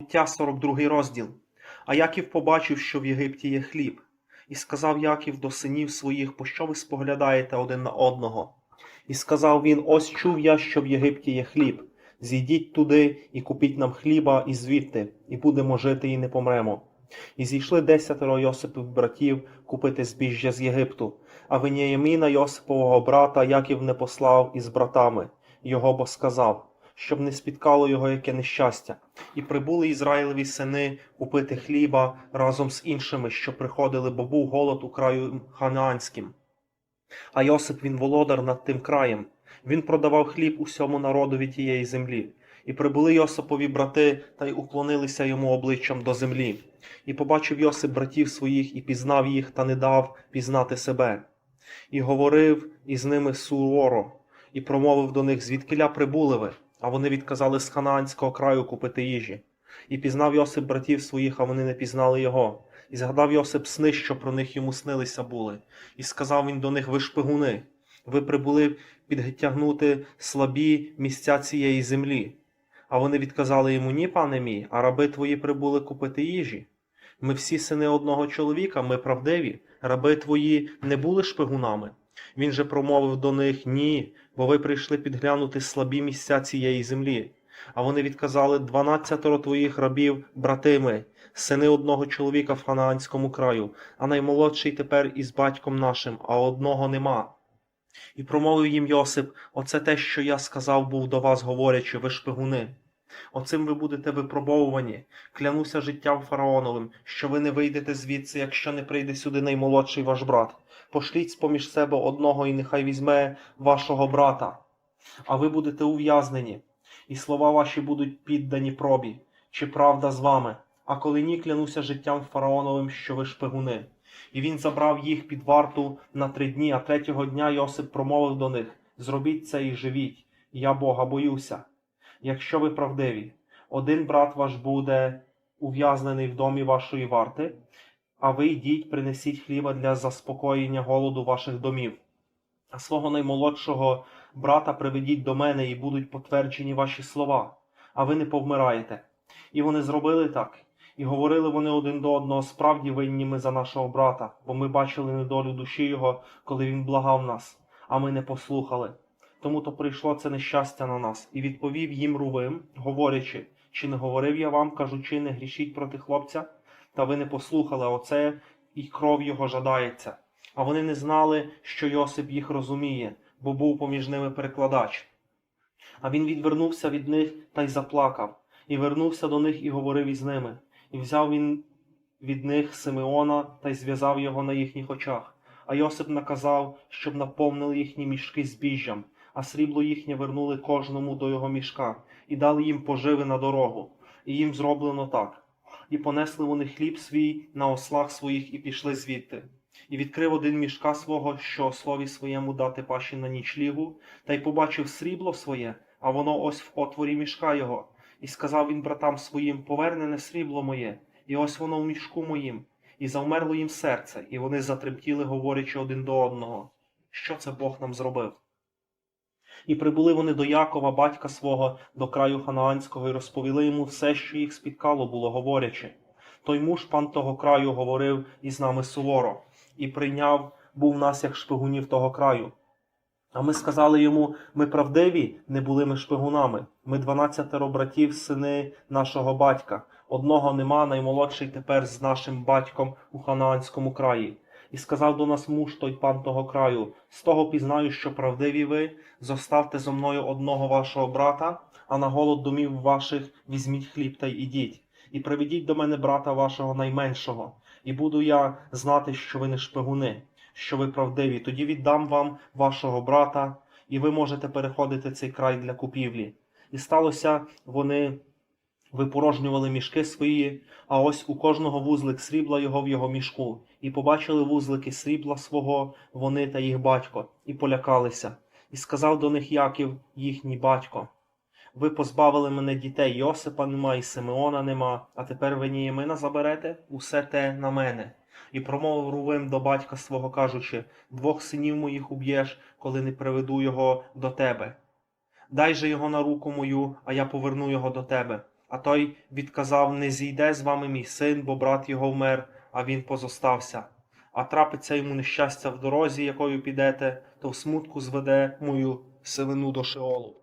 Буття 42 розділ. А Яків побачив, що в Єгипті є хліб, і сказав Яків до синів своїх, пощо ви споглядаєте один на одного? І сказав він: Ось чув я, що в Єгипті є хліб. Зійдіть туди і купіть нам хліба і звідти, і будемо жити, і не помремо. І зійшли десятеро Йосипових братів купити збіжжя з Єгипту, а Веніяміна Йосипового брата Яків не послав із братами, його бо сказав, щоб не спіткало його яке нещастя. І прибули Ізраїлеві сини купити хліба разом з іншими, що приходили, бо був голод у краю ханаанським. А Йосип він володар над тим краєм. Він продавав хліб усьому народові тієї землі. І прибули Йосипові брати та й уклонилися йому обличчям до землі. І побачив Йосип братів своїх і пізнав їх, та не дав пізнати себе. І говорив із ними суворо, і промовив до них, звідкиля прибули ви, а вони відказали з ханаанського краю купити їжі. І пізнав Йосип братів своїх, а вони не пізнали його. І згадав Йосип сни, що про них йому снилися були. І сказав він до них: Ви шпигуни, ви прибули підтягнути слабі місця цієї землі. А вони відказали йому: Ні, пане мій, а раби твої прибули купити їжі. Ми всі сини одного чоловіка, ми правдиві, раби твої не були шпигунами. Він же промовив до них ні, бо ви прийшли підглянути слабі місця цієї землі. А вони відказали дванадцятеро твоїх рабів, братими, сини одного чоловіка в ханаанському краю, а наймолодший тепер із батьком нашим, а одного нема. І промовив їм Йосип: Оце те, що я сказав був до вас, говорячи, ви шпигуни. Оцим ви будете випробовувані. Клянуся життям фараоновим, що ви не вийдете звідси, якщо не прийде сюди наймолодший ваш брат. Пошліть з-поміж себе одного, і нехай візьме вашого брата, а ви будете ув'язнені, і слова ваші будуть піддані пробі, чи правда з вами. А коли ні, клянуся життям фараоновим, що ви шпигуни. І він забрав їх під варту на три дні, а третього дня Йосип промовив до них: Зробіть це і живіть, я Бога боюся. Якщо ви правдиві, один брат ваш буде ув'язнений в домі вашої варти, а ви йдіть, принесіть хліба для заспокоєння голоду ваших домів. А свого наймолодшого брата приведіть до мене, і будуть потверджені ваші слова, а ви не повмираєте. І вони зробили так. І говорили вони один до одного, справді винні ми за нашого брата, бо ми бачили недолю душі його, коли він благав нас, а ми не послухали. Тому то прийшло це нещастя на нас, і відповів їм Рувим, говорячи, чи не говорив я вам, кажучи, не грішіть проти хлопця? Та ви не послухали, оце і кров його жадається. А вони не знали, що Йосип їх розуміє, бо був поміж ними перекладач. А він відвернувся від них та й заплакав, і вернувся до них і говорив із ними. І взяв він від них Симеона та й зв'язав його на їхніх очах. А Йосип наказав, щоб наповнили їхні мішки збіжжям, а срібло їхнє вернули кожному до його мішка, і дали їм поживи на дорогу. І їм зроблено так. І понесли вони хліб свій на ослах своїх і пішли звідти. І відкрив один мішка свого, що ослові своєму дати паші на нічлігу, та й побачив срібло своє, а воно ось в отворі мішка його. І сказав він братам своїм: Повернене срібло моє, і ось воно в мішку моїм. І завмерло їм серце, і вони затремтіли, говорячи один до одного, що це Бог нам зробив. І прибули вони до Якова, батька свого, до краю Ханаанського, і розповіли йому все, що їх спіткало було, говорячи. Той муж пан того краю говорив із нами суворо, і прийняв був нас як шпигунів того краю. А ми сказали йому: ми правдиві, не були ми шпигунами. Ми дванадцятеро братів, сини нашого батька. Одного нема, наймолодший тепер з нашим батьком у Ханаанському краї. І сказав до нас муж той пан того краю: з того пізнаю, що правдиві ви, зоставте зо мною одного вашого брата, а на голод домів ваших візьміть хліб та й ідіть. І приведіть до мене брата вашого найменшого, і буду я знати, що ви не шпигуни, що ви правдиві. Тоді віддам вам вашого брата, і ви можете переходити цей край для купівлі. І сталося, вони випорожнювали мішки свої, а ось у кожного вузлик срібла його в його мішку, і побачили вузлики срібла свого, вони та їх батько, і полякалися. І сказав до них Яків, їхній батько. Ви позбавили мене дітей, Йосипа нема, і Симеона нема, а тепер ви Ніємина заберете усе те на мене. І промовив Рувим до батька свого, кажучи: двох синів моїх уб'єш, коли не приведу його до тебе. Дай же його на руку мою, а я поверну його до тебе. А той відказав: Не зійде з вами мій син, бо брат його вмер, а він позостався. А трапиться йому нещастя в дорозі, якою підете, то в смутку зведе мою сивину до Шеолу.